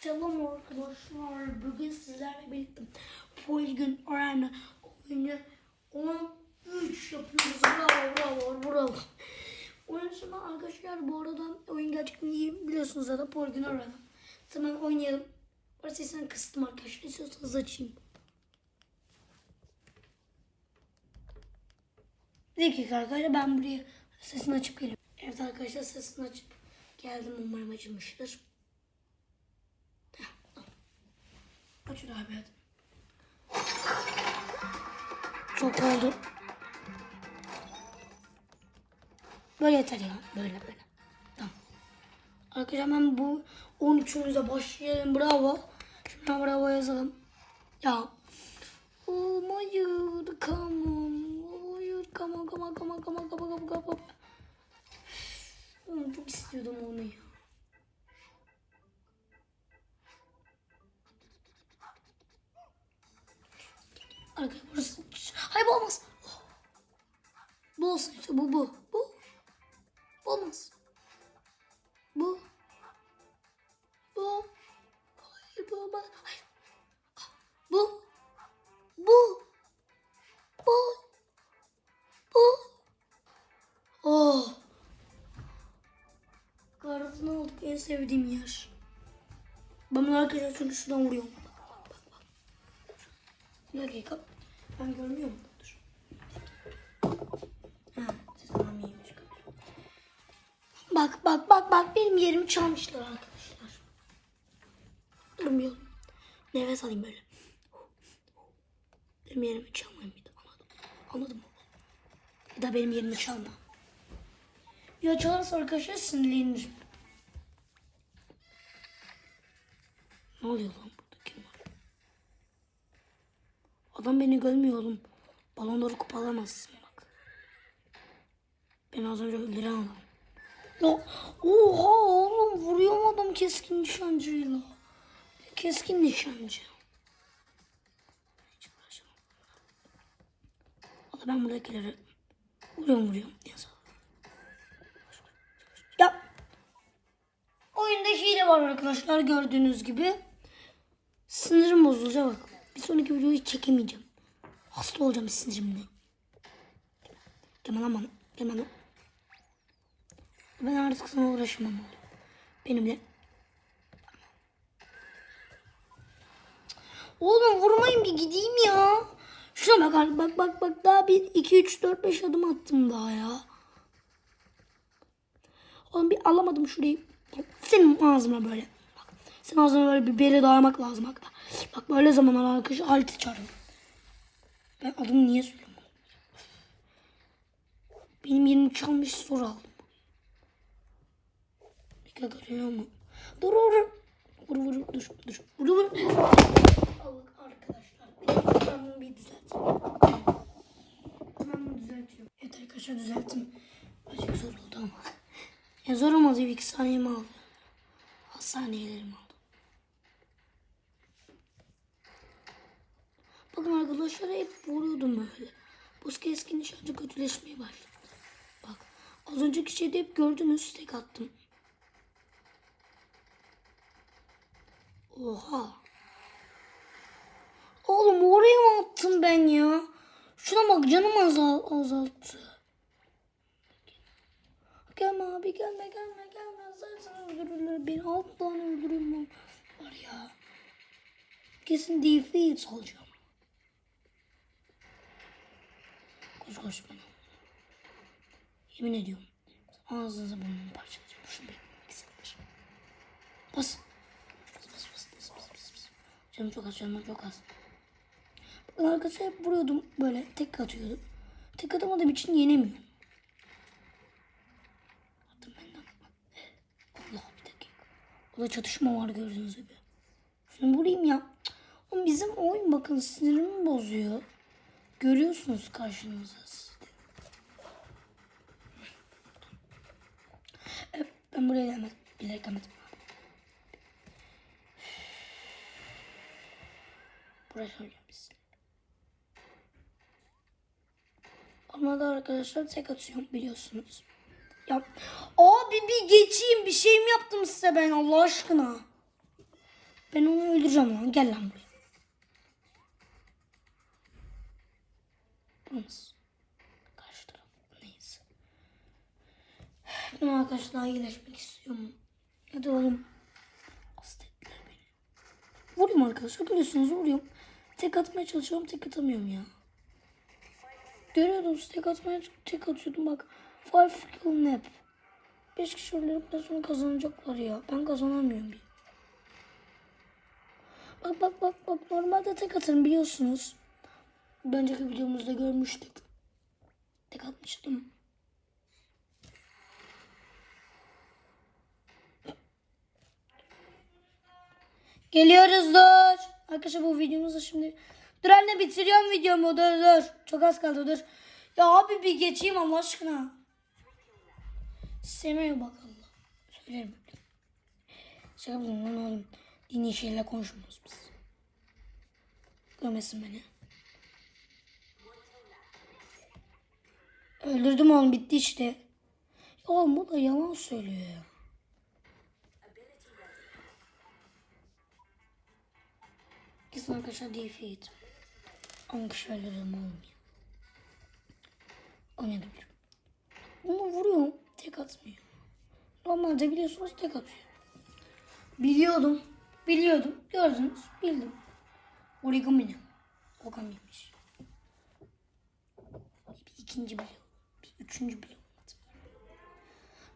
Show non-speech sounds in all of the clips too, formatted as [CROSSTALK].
Selam arkadaşlar. Bugün sizlerle birlikte Polygon Arena oyunu 13 yapıyoruz. Bravo bravo bravo. Oyun sonu arkadaşlar bu arada oyun gerçekten iyi biliyorsunuz zaten Polygon Arena. Tamam oynayalım. Orası sesini kıstım arkadaşlar. İstiyorsanız açayım. Bir dakika arkadaşlar ben buraya sesini açıp geliyorum. Evet arkadaşlar sesini açıp geldim umarım açılmıştır. Açın abi hadi. Çok oldu. Böyle yeter ya. Böyle böyle. Tamam. Arkadaşlar ben bu 13'ümüze başlayalım. Bravo. Şuna bravo yazalım. Ya. Oh my god. Come on. Oh my god. Come on come on come on come on come on come on come on. Çok istiyordum onu ya. Arkadaşlar burası... Hayır bu olmaz. Bu olsun işte bu bu. Bu. Bu olmaz. Bu. Bu. Hayır bu olmaz. Hayır. Bu. Bu. Bu. Bu. Oh. Kartını aldık en sevdiğim yer. Ben arkadaşlar çünkü şuradan vuruyorum. Bir dakika. Ben görmüyor muyum? Dur. Ha, tamam iyiymiş. Bak bak bak bak benim yerimi çalmışlar arkadaşlar. Durmuyorum. Nefes alayım böyle. Benim yerimi çalmayın bir de anladım. Anladın mı? Bir daha benim yerimi çalma. Ya çalarsa arkadaşlar sinirlenirim. Ne oluyor lan burada kim var? Adam beni görmüyor oğlum. Balonları kupalamazsın bak. Ben az önce öldüren adam. Ya, oha oğlum vuruyorum adam keskin nişancıyla. Keskin nişancı. Valla ben buradakileri vuruyorum vuruyorum. Yazalım. Ya. Oyunda hile var arkadaşlar gördüğünüz gibi. Sinirim bozulacak bak. Bir sonraki videoyu çekemeyeceğim. Hasta olacağım sinirimle. Gelme lan bana. Ben artık sana uğraşamam oğlum. Benimle. Oğlum vurmayın bir gideyim ya. Şuna bak bak bak bak daha bir 2 3 4 5 adım attım daha ya. Oğlum bir alamadım şurayı. Senin ağzına böyle. Senin ağzına böyle bir bere dayamak lazım bak. Bak böyle zamanlar arkadaşlar altı çarım. Ben adımı niye söylüyorum? Benim yerimi çalmış soru aldım. Dakika görüyor mu? Dur dur. Vur vur dur dur. Vur vur. Allah arkadaşlar. Ben bir düzelteyim. Ben bunu düzeltiyorum. Evet arkadaşlar düzelttim. Azıcık zor oldu ama. Ya zor olmadı. Bir iki saniyemi aldı. Az saniyelerimi aldı. Bakın arkadaşlar hep vuruyordum böyle. Bu keskin nişancı kötüleşmeye başladı. Bak az önceki şeyde hep gördünüz tek attım. Oha. Oğlum oraya mı attım ben ya? Şuna bak canım azal azalttı. Gelme abi gelme gelme gelme. Azarsan öldürürler beni. Alttan öldürürler. Var ya. Kesin defeat alacağım. Koş koş bana. Yemin ediyorum. Ağzınıza burnumu parçalayacağım. Şunu beklemek istemiş. Bas. Bas bas bas bas bas bas. bas. Canım çok az canım çok az. Bakın arkadaşlar hep vuruyordum böyle tek atıyordum. Tek atamadığım için yenemiyorum. Attım benden. Allah bir dakika. O da çatışma var gördüğünüz gibi. Şunu vurayım ya. Oğlum bizim oyun bakın sinirimi bozuyor. Görüyorsunuz karşınızda siz de. Evet, ben buraya gelmedim. Bilerek gelmedim. Buraya söyleyeceğim biz. Olmadı arkadaşlar tek atıyorum biliyorsunuz. Ya abi bir geçeyim bir şey mi yaptım size ben Allah aşkına? Ben onu öldüreceğim lan. Gel lan buraya. Olmaz. Karşı taraf. Neyse. Ben arkadaşlar iyileşmek istiyorum. Hadi oğlum. Hasta ettiler beni. Vuruyorum arkadaşlar. Görüyorsunuz vuruyorum. Tek atmaya çalışıyorum. Tek atamıyorum ya. Görüyordum tek atmaya tek atıyordum bak. Five kill nap. 5 kişi öldürdükten sonra kazanacaklar ya. Ben kazanamıyorum bir. Bak bak bak bak normalde tek atarım biliyorsunuz. Bir önceki videomuzda görmüştük. Tek atmıştım. Geliyoruz dur. Arkadaşlar bu videomuzda şimdi. Dur anne bitiriyorum videomu dur dur. Çok az kaldı dur. Ya abi bir geçeyim Allah aşkına. Sevmiyor bak Allah. Söylerim. Şaka yapıyorum lan oğlum. Dini şeyler konuşmuyoruz biz. Görmesin beni. Öldürdüm oğlum bitti işte. Oğlum bu da yalan söylüyor ya. Kesin arkadaşlar defeat. 10 kişi öldürdüm oğlum ya. Oynayabilirim. Bunu vuruyorum. Tek atmıyor. Normalde biliyorsunuz tek atıyor. Biliyordum. Biliyordum. Gördünüz. Bildim. Origami? Origami'ymiş. İkinci biliyorum. Üçüncü biliyorum.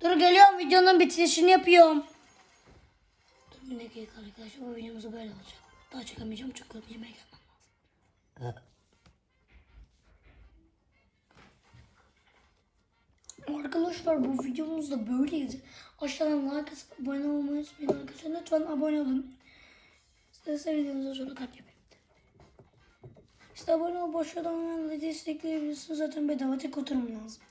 Dur geliyorum. Videonun bitirişini yapıyorum. Dur bir dakika arkadaşlar. Bu videomuz böyle olacak. Daha çekemeyeceğim çünkü yemeğe gelmem lazım. Arkadaşlar bu videomuz da böyleydi. Aşağıdan like atıp abone olmayı unutmayın arkadaşlar. Lütfen abone olun. Size videomuza şöyle kalp yapayım. İşte abone ol de destekleyebilirsiniz. Zaten bedava tek oturum lazım.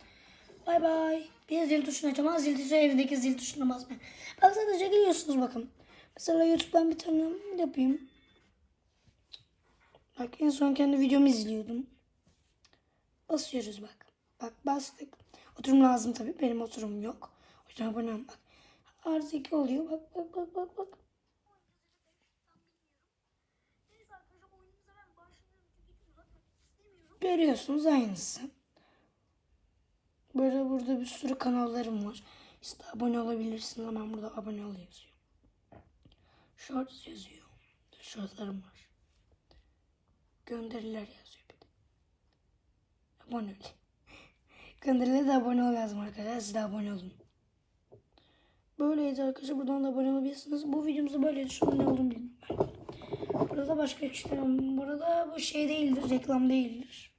Bay bay. Bir zil tuşuna açacağım. ama Zil tuşuna evdeki zil tuşuna basmayın. Bak sadece geliyorsunuz bakın. Mesela YouTube'dan bir tane yapayım. Bak en son kendi videomu izliyordum. Basıyoruz bak. Bak bastık. Oturum lazım tabii. Benim oturumum yok. O yüzden abone ol bak. Artı iki oluyor. Bak bak bak bak bak. Görüyorsunuz aynısı. Böyle burada bir sürü kanallarım var. İşte abone olabilirsin. Hemen burada abone ol yazıyor. Shorts yazıyor. Shortslarım var. Gönderiler yazıyor bir de. Abone ol. [LAUGHS] Gönderileri de abone ol yazdım arkadaşlar. Siz de abone olun. Böyleydi arkadaşlar. Buradan da abone olabilirsiniz. Bu videomuzda böyleydi. Şu an ne olduğunu bilmiyorum. Burada başka işler Burada bu şey değildir. Reklam değildir.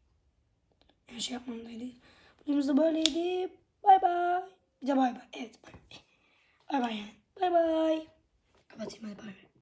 Yani şey yapmam değil. Videomuzda böyleydi. Bay bay. Bir de bay bay. Evet bay bay. Bay bay yani. Bay bay. Kapatayım hadi bay bay.